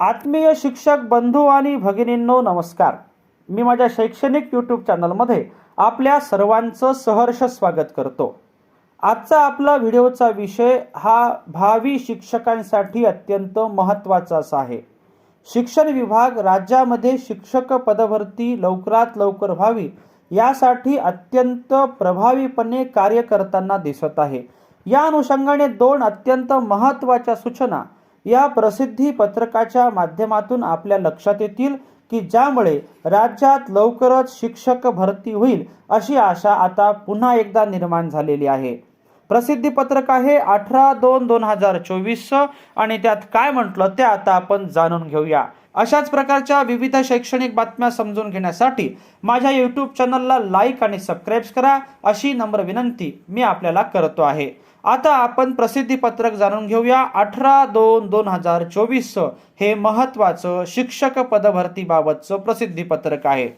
आत्मीय शिक्षक बंधू आणि भगिनींनो नमस्कार. मी माझ्या शैक्षणिक यूट्यूब चॅनलमध्ये आपल्या सर्वांचं सहर्ष स्वागत करतो. आजचा आपला व्हिडिओचा विषय हा भावी शिक्षकांसाठी अत्यंत महत्त्वाचा असा आहे. शिक्षण विभाग राज्यामध्ये शिक्षक पदभरती लवकरात लवकर व्हावी यासाठी अत्यंत प्रभावीपणे कार्य करताना दिसत आहे. या अनुषंगाने दोन अत्यंत महत्त्वाच्या सूचना या प्रसिद्धी पत्रकाच्या माध्यमातून आपल्या लक्षात येतील की ज्यामुळे राज्यात लवकरच शिक्षक भरती होईल अशी आशा आता पुन्हा एकदा निर्माण झालेली आहे. प्रसिद्धी पत्रक आहे अठरा दोन दोन हजार चोवीस आणि त्यात काय म्हटलं ते आता आपण जाणून घेऊया. अशाच प्रकारच्या विविध शैक्षणिक बातम्या समजून घेण्यासाठी माझ्या यूट्यूब चॅनलला लाईक आणि सबस्क्राईब करा अशी नम्र विनंती मी आपल्याला करतो आहे. आता आपण प्रसिद्धी पत्रक जाणून घेऊया. अठरा दोन दोन हजार चोवीस हे महत्त्वाचं शिक्षक पदभरतीबाबतचं प्रसिद्धी पत्रक आहे.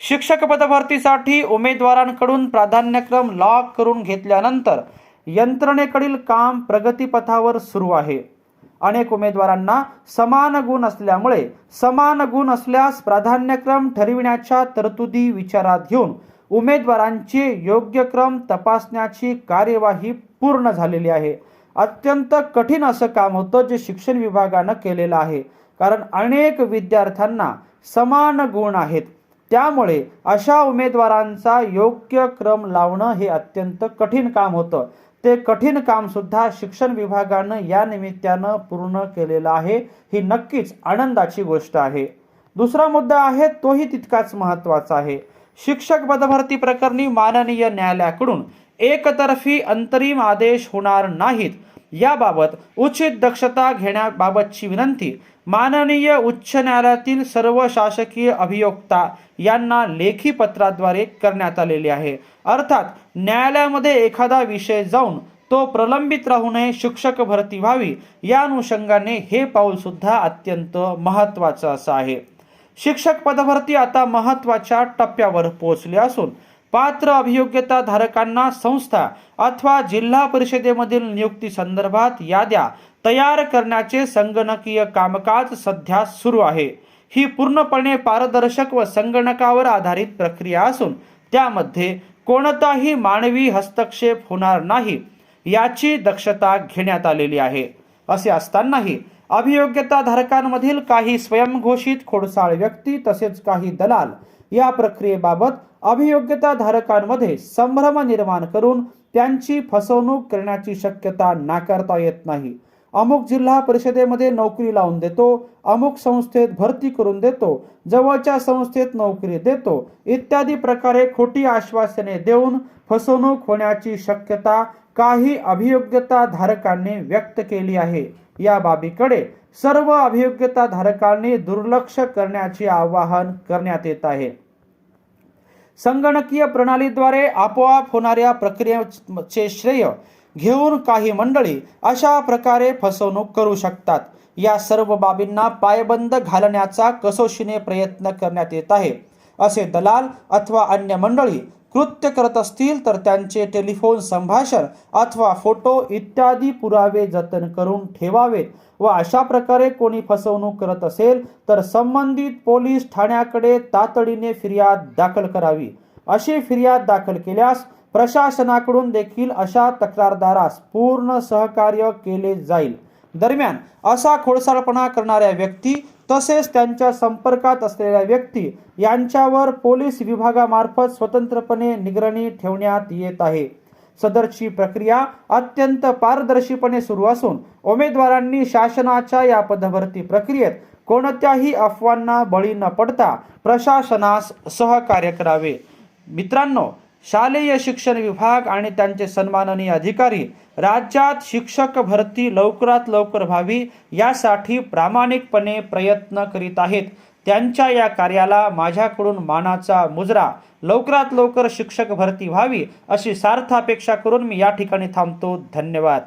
शिक्षक पदभरतीसाठी उमेदवारांकडून प्राधान्यक्रम लॉक करून घेतल्यानंतर यंत्रणेकडील काम प्रगतीपथावर सुरू आहे. अनेक उमेदवारांना समान गुण असल्यामुळे समान गुण असल्यास प्राधान्यक्रम ठरविण्याच्या तरतुदी विचारात घेऊन उमेदवारांचे योग्य क्रम तपासण्याची कार्यवाही पूर्ण झालेली आहे. अत्यंत कठीण असं काम होतं जे शिक्षण विभागानं केलेलं आहे. कारण अनेक विद्यार्थ्यांना समान गुण आहेत. त्यामुळे अशा उमेदवारांचा योग्य क्रम लावणं हे अत्यंत कठीण काम होतं. ते कठीण काम सुद्धा शिक्षण विभागानं या निमित्तानं पूर्ण केलेलं आहे. ही नक्कीच आनंदाची गोष्ट आहे. दुसरा मुद्दा आहे तोही तितकाच महत्त्वाचा आहे. शिक्षक पदभरती प्रकरणी माननीय न्यायालयाकडून एकतर्फी अंतरिम आदेश होणार नाहीत. याबाबत उचित दक्षता घेण्याबाबतची विनंती माननीय उच्च न्यायालयातील सर्व शासकीय अभियोक्ता यांना लेखी पत्राद्वारे करण्यात आलेली आहे. अर्थात न्यायालयामध्ये एखादा विषय जाऊन तो प्रलंबित राहू नये शिक्षक भरती व्हावी या अनुषंगाने हे पाऊल सुद्धा अत्यंत महत्त्वाचं असं आहे. शिक्षक पदभरती आता महत्त्वाच्या टप्प्यावर पोहोचली असून पात्र अभियोग्यता धारकांना संस्था अथवा जिल्हा परिषदेमधील नियुक्ती संदर्भात याद्या तयार करण्याचे संगणकीय कामकाज सध्या सुरू आहे. ही पूर्णपणे पारदर्शक व संगणकावर आधारित प्रक्रिया असून त्यामध्ये कोणताही मानवी हस्तक्षेप होणार नाही याची दक्षता घेण्यात आलेली आहे. असे असतानाही अभियोग्यता धारकांमधील काही स्वयंघोषित खोडसाळ व्यक्ती तसेच काही दलाल या प्रक्रियेबाबत अभियोग्यता धारकांमध्ये संभ्रम निर्माण करून त्यांची फसवणूक करण्याची शक्यता नाकारता येत नाही. अमुक जिल्हा परिषदेमध्ये नोकरी लावून देतो अमुक संस्थेत भरती करून देतो जवळच्या संस्थेत नोकरी देतो इत्यादी प्रकारे खोटी आश्वासने देऊन फसवणूक होण्याची शक्यता काही अभियोग्यता धारकांनी व्यक्त केली आहे. या बाबीकडे सर्व अभियोग्यता धारकांनी दुर्लक्ष करण्याचे आवाहन करण्यात येत आहे. संगणकीय प्रणालीद्वारे आपोआप होणाऱ्या प्रक्रियेचे श्रेय घेऊन काही मंडळी अशा प्रकारे फसवणूक करू शकतात. या सर्व बाबींना पायबंद घालण्याचा कसोशीने प्रयत्न करण्यात येत आहे असे दलाल अथवा अन्य मंडळी कृत्य करत असतील तर त्यांचे टेलिफोन संभाषण अथवा फोटो इत्यादी पुरावे जतन करून ठेवावेत व अशा प्रकारे कोणी फसवणूक करत असेल तर संबंधित पोलीस ठाण्याकडे तातडीने फिर्याद दाखल करावी. अशी फिर्याद दाखल केल्यास प्रशासनाकडून देखील अशा तक्रारदारास पूर्ण सहकार्य केले जाईल. दरम्यान असा खोडसाळपणा करणाऱ्या व्यक्ती तसेच त्यांच्या संपर्कात असलेल्या व्यक्ती यांच्यावर पोलीस विभागामार्फत स्वतंत्रपणे निगराणी ठेवण्यात येत आहे. सदरची प्रक्रिया अत्यंत पारदर्शीपणे सुरू असून उमेदवारांनी शासनाच्या या पदभरती प्रक्रियेत कोणत्याही अफवांना बळी न पडता प्रशासनास सहकार्य करावे. मित्रांनो शालेय शिक्षण विभाग आणि त्यांचे सन्माननीय अधिकारी राज्यात शिक्षक भरती लवकरात लवकर व्हावी यासाठी प्रामाणिकपणे प्रयत्न करीत आहेत. त्यांच्या या कार्याला माझ्याकडून मानाचा मुजरा. लवकरात लवकर शिक्षक भरती व्हावी अशी सार्थ अपेक्षा करून मी या ठिकाणी थांबतो. धन्यवाद.